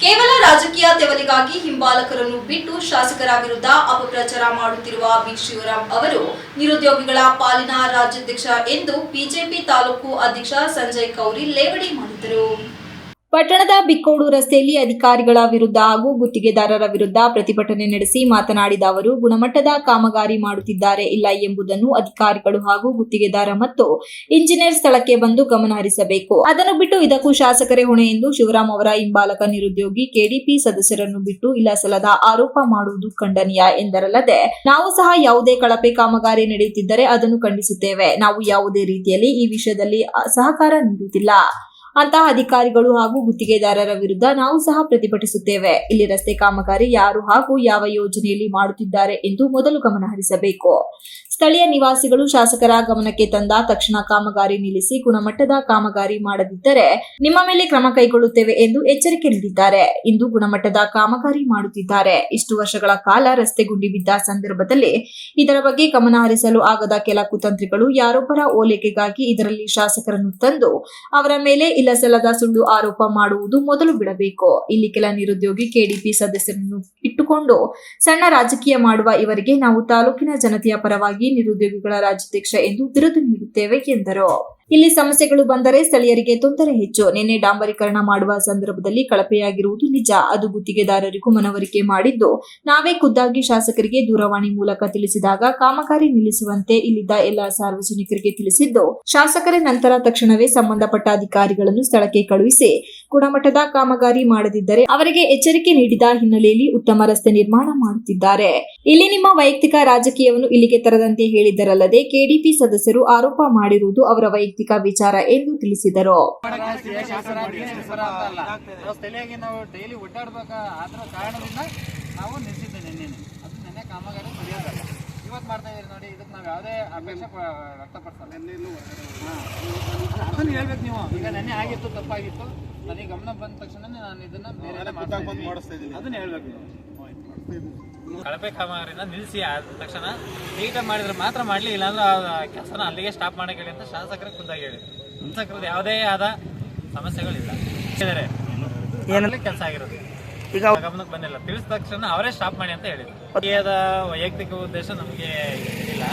ಕೇವಲ ರಾಜಕೀಯ ತೆವಲಿಗಾಗಿ ಹಿಂಬಾಲಕರನ್ನು ಬಿಟ್ಟು ಶಾಸಕರ ವಿರುದ್ಧ ಅಪಪ್ರಚಾರ ಮಾಡುತ್ತಿರುವ ಬಿ ಶಿವರಾಮ್ ಅವರು ನಿರುದ್ಯೋಗಿಗಳ ಪಾಲಿನ ರಾಜ್ಯಾಧ್ಯಕ್ಷ ಎಂದು ಬಿಜೆಪಿ ತಾಲೂಕು ಅಧ್ಯಕ್ಷ ಸಂಜಯ್ ಕೌರಿ ಲೇವಡಿ ಮಾಡಿದರು ಪಟ್ಟಣದ ಬಿಕ್ಕೋಡು ರಸ್ತೆಯಲ್ಲಿ ಅಧಿಕಾರಿಗಳ ವಿರುದ್ಧ ಹಾಗೂ ಗುತ್ತಿಗೆದಾರರ ವಿರುದ್ಧ ಪ್ರತಿಭಟನೆ ನಡೆಸಿ ಮಾತನಾಡಿದ ಅವರು, ಗುಣಮಟ್ಟದ ಕಾಮಗಾರಿ ಮಾಡುತ್ತಿದ್ದಾರೆ ಇಲ್ಲ ಎಂಬುದನ್ನು ಅಧಿಕಾರಿಗಳು ಹಾಗೂ ಗುತ್ತಿಗೆದಾರ ಮತ್ತು ಇಂಜಿನಿಯರ್ ಸ್ಥಳಕ್ಕೆ ಬಂದು ಗಮನ ಹರಿಸಬೇಕು. ಅದನ್ನು ಬಿಟ್ಟು ಇದಕ್ಕೂ ಶಾಸಕರೇ ಹೊಣೆ ಎಂದು ಶಿವರಾಮ್ ಅವರ ಹಿಂಬಾಲಕ ನಿರುದ್ಯೋಗಿ ಕೆಡಿಪಿ ಸದಸ್ಯರನ್ನು ಬಿಟ್ಟು ಇಲ್ಲ ಸಲ್ಲದ ಆರೋಪ ಮಾಡುವುದು ಖಂಡನೀಯ ಎಂದರಲ್ಲದೆ, ನಾವು ಸಹ ಯಾವುದೇ ಕಳಪೆ ಕಾಮಗಾರಿ ನಡೆಯುತ್ತಿದ್ದರೆ ಅದನ್ನು ಖಂಡಿಸುತ್ತೇವೆ. ನಾವು ಯಾವುದೇ ರೀತಿಯಲ್ಲಿ ಈ ವಿಷಯದಲ್ಲಿ ಸಹಕಾರ ನೀಡುತ್ತಿಲ್ಲ ಅಂತಹ ಅಧಿಕಾರಿಗಳು ಹಾಗೂ ಗುತ್ತಿಗೆದಾರರ ವಿರುದ್ಧ ನಾವು ಸಹ ಪ್ರತಿಭಟಿಸುತ್ತೇವೆ. ಇಲ್ಲಿ ರಸ್ತೆ ಕಾಮಗಾರಿ ಯಾರು ಹಾಗೂ ಯಾವ ಯೋಜನೆಯಲ್ಲಿ ಮಾಡುತ್ತಿದ್ದಾರೆ ಎಂದು ಮೊದಲು ಗಮನ ಹರಿಸಬೇಕು. ಸ್ಥಳೀಯ ನಿವಾಸಿಗಳು ಶಾಸಕರ ಗಮನಕ್ಕೆ ತಂದ ತಕ್ಷಣ ಕಾಮಗಾರಿ ನಿಲ್ಲಿಸಿ ಗುಣಮಟ್ಟದ ಕಾಮಗಾರಿ ಮಾಡದಿದ್ದರೆ ನಿಮ್ಮ ಮೇಲೆ ಕ್ರಮ ಕೈಗೊಳ್ಳುತ್ತೇವೆ ಎಂದು ಎಚ್ಚರಿಕೆ ನೀಡಿದ್ದಾರೆ. ಇಂದು ಗುಣಮಟ್ಟದ ಕಾಮಗಾರಿ ಮಾಡುತ್ತಿದ್ದಾರೆ. ಇಷ್ಟು ವರ್ಷಗಳ ಕಾಲ ರಸ್ತೆ ಗುಂಡಿ ಬಿದ್ದ ಸಂದರ್ಭದಲ್ಲಿ ಇದರ ಬಗ್ಗೆ ಗಮನಹರಿಸಲು ಆಗದ ಕೆಲ ಕುತಂತ್ರಿಗಳು ಯಾರೊಬ್ಬರ ಓಲೈಕೆಗಾಗಿ ಇದರಲ್ಲಿ ಶಾಸಕರನ್ನು ತಂದು ಅವರ ಮೇಲೆ ಇಲ್ಲಸಲ್ಲದ ಸುಳ್ಳು ಆರೋಪ ಮಾಡುವುದು ಮೊದಲು ಬಿಡಬೇಕು. ಇಲ್ಲಿ ಕೆಲ ನಿರುದ್ಯೋಗಿ ಕೆಡಿಪಿ ಸದಸ್ಯರನ್ನು ಇಟ್ಟುಕೊಂಡು ಸಣ್ಣ ರಾಜಕೀಯ ಮಾಡುವ ಇವರಿಗೆ ನಾವು ತಾಲೂಕಿನ ಜನತೆಯ ಪರವಾಗಿ ನಿರುದ್ಯೋಗಿಗಳ ರಾಜ್ಯಾಧ್ಯಕ್ಷ ಎಂದು ಬಿರುದು ನೀಡುತ್ತೇವೆ ಎಂದರು. ಇಲ್ಲಿ ಸಮಸ್ಯೆಗಳು ಬಂದರೆ ಸ್ಥಳೀಯರಿಗೆ ತೊಂದರೆ ಹೆಚ್ಚು. ನಿನ್ನೆ ಡಾಂಬರೀಕರಣ ಮಾಡುವ ಸಂದರ್ಭದಲ್ಲಿ ಕಳಪೆಯಾಗಿರುವುದು ನಿಜ. ಅದು ಗುತ್ತಿಗೆದಾರರಿಗೂ ಮನವರಿಕೆ ಮಾಡಿದ್ದು. ನಾವೇ ಖುದ್ದಾಗಿ ಶಾಸಕರಿಗೆ ದೂರವಾಣಿ ಮೂಲಕ ತಿಳಿಸಿದಾಗ ಕಾಮಗಾರಿ ನಿಲ್ಲಿಸುವಂತೆ ಇಲ್ಲಿದ್ದ ಎಲ್ಲಾ ಸಾರ್ವಜನಿಕರಿಗೆ ತಿಳಿಸಿದ್ದು, ಶಾಸಕರೇ ನಂತರ ತಕ್ಷಣವೇ ಸಂಬಂಧಪಟ್ಟ ಅಧಿಕಾರಿಗಳನ್ನು ಸ್ಥಳಕ್ಕೆ ಕಳುಹಿಸಿ, ಗುಣಮಟ್ಟದ ಕಾಮಗಾರಿ ಮಾಡದಿದ್ದರೆ ಅವರಿಗೆ ಎಚ್ಚರಿಕೆ ನೀಡಿದ ಹಿನ್ನೆಲೆಯಲ್ಲಿ ಉತ್ತಮ ರಸ್ತೆ ನಿರ್ಮಾಣ ಮಾಡುತ್ತಿದ್ದಾರೆ. ಇಲ್ಲಿ ನಿಮ್ಮ ವೈಯಕ್ತಿಕ ರಾಜಕೀಯವನ್ನು ಇಲ್ಲಿಗೆ ತರದಂತೆ ಹೇಳಿದ್ದರಲ್ಲದೆ, ಕೆಡಿಪಿ ಸದಸ್ಯರು ಆರೋಪ ಮಾಡಿರುವುದು ಅವರ ವೈಯಕ್ತಿಕ ವಿಚಾರ ಎಂದು ತಿಳಿಸಿದರು. ನಾವು ಸ್ಥಳೀಯಾಗಿ ನಾವು ಡೈಲಿ ಒಡ್ಡಾಡ್ಬೇಕ ಅದರ ಕಾರಣದಿಂದ ನಾವು ನಿಲ್ಸಿದ್ದೆ ನಿನ್ನೆ ಅದು ನೆನ್ನೆ ಕಾಮಗಾರಿ ಸರಿಯಾದಲ್ಲ ಇವತ್ತು ಮಾಡ್ತಾ ಇದೀರಿ ನೋಡಿ ಇದಕ್ಕೆ ನಾವು ಯಾವುದೇ ಅಪೇಕ್ಷೆ ವ್ಯಕ್ತಪಡಿಸಲ್ಲ. ಅದನ್ನು ಹೇಳ್ಬೇಕು ನೀವು. ಈಗ ನೆನ್ನೆ ಆಗಿತ್ತು ತಪ್ಪಾಗಿತ್ತು. ನನಗೆ ಗಮನ ಬಂದ ತಕ್ಷಣ ನಾನು ಇದನ್ನ ಬೇರೆ ಅದನ್ನ ಹೇಳ್ಬೇಕು ನೀವು. ಕಳಪೆ ಕಾಮಗಾರಿನ ನಿಲ್ಲಿಸಿ ಆದ ತಕ್ಷಣ ನೀಟಾಗಿ ಮಾಡಿದ್ರೆ ಮಾತ್ರ ಮಾಡಲಿ ಇಲ್ಲಾಂದ್ರೆ ಆ ಕೆಲಸನ ಅಲ್ಲಿಗೆ ಸ್ಟಾಪ್ ಮಾಡಕ್ಕೆ ಹೇಳಿ ಅಂತ ಶಾಸಕರಿಗೆ ಖುದ್ದಾಗಿ ಹೇಳಿ ಶಾಸಕರದ್ದು ಯಾವುದೇ ಆದ ಸಮಸ್ಯೆಗಳಿಲ್ಲ. ಏನಲ್ಲಿ ಕೆಲಸ ಆಗಿರೋದು. ಈಗ ಗಮನಕ್ಕೆ ಬಂದಿಲ್ಲ. ತಿಳಿಸಿದ ತಕ್ಷಣ ಅವರೇ ಸ್ಟಾಪ್ ಮಾಡಿ ಅಂತ ಹೇಳಿದ್ರು. ಅದ ವೈಯಕ್ತಿಕ ಉದ್ದೇಶ ನಮಗೆ ಇಲ್ಲ.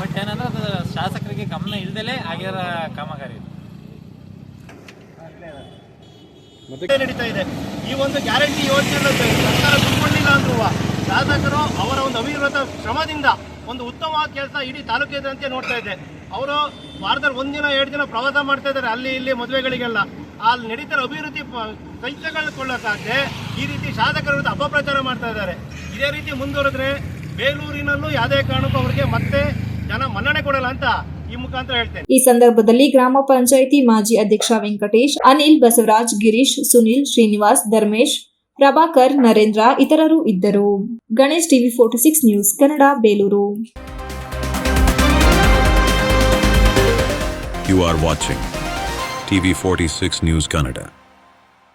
ಬಟ್ ಏನಂದ್ರೆ ಅದು ಶಾಸಕರಿಗೆ ಗಮನ ಇಲ್ದಲೇ ಆಗಿರೋ ಕಾಮಗಾರಿ ನಡೀತಾ ಇದೆ? ಈ ಒಂದು ಗ್ಯಾರಂಟಿ ಯೋಜನೆ ಸರ್ಕಾರ ತುಂಬಿಕೊಂಡಿಲ್ಲ ಅಂದ್ರೂ ಶಾಸಕರು ಅವರ ಒಂದು ಅವಿರತ ಶ್ರಮದಿಂದ ಒಂದು ಉತ್ತಮವಾದ ಕೆಲಸ ಇಡೀ ತಾಲೂಕಿದಂತೆ ನೋಡ್ತಾ ಇದ್ದೆ ಅವರು ವಾರದಲ್ಲಿ ಒಂದಿನ ಎರಡು ದಿನ ಪ್ರವಾಸ ಮಾಡ್ತಾ ಇದ್ದಾರೆ. ಅಲ್ಲಿ, ಇಲ್ಲಿ ಮದುವೆಗಳಿಗೆಲ್ಲ. ಅಲ್ಲಿ ನಡೀತಾರೆ ಅಭಿವೃದ್ಧಿ ಕೈಗೊಳ್ಳಕ್ಕಾಗದೆ ಈ ರೀತಿ ಶಾಸಕರ ವಿರುದ್ಧ ಅಪಪ್ರಚಾರ ಮಾಡ್ತಾ ಇದ್ದಾರೆ. ಇದೇ ರೀತಿ ಮುಂದುವರೆದ್ರೆ ಬೇಲೂರಿನಲ್ಲೂ ಯಾವುದೇ ಕಾರಣಕ್ಕೂ ಅವರಿಗೆ ಮತ್ತೆ ಜನ ಮನ್ನಣೆ ಕೊಡಲ್ಲ ಅಂತ ಈ ಮುಖಾಂತರ ಹೇಳ್ತೇನೆ. ಈ ಸಂದರ್ಭದಲ್ಲಿ ಗ್ರಾಮ ಪಂಚಾಯಿತಿ ಮಾಜಿ ಅಧ್ಯಕ್ಷ ವೆಂಕಟೇಶ್, ಅನಿಲ್ ಬಸವರಾಜ್, ಗಿರೀಶ್, ಸುನಿಲ್, ಶ್ರೀನಿವಾಸ್, ಧರ್ಮೇಶ್ ಪ್ರಭಾಕರ್, ನರೇಂದ್ರ ಇತರರು ಇದ್ದರು Ganesh TV forty six news Kannada, Belur You are watching TV46 News Kannada.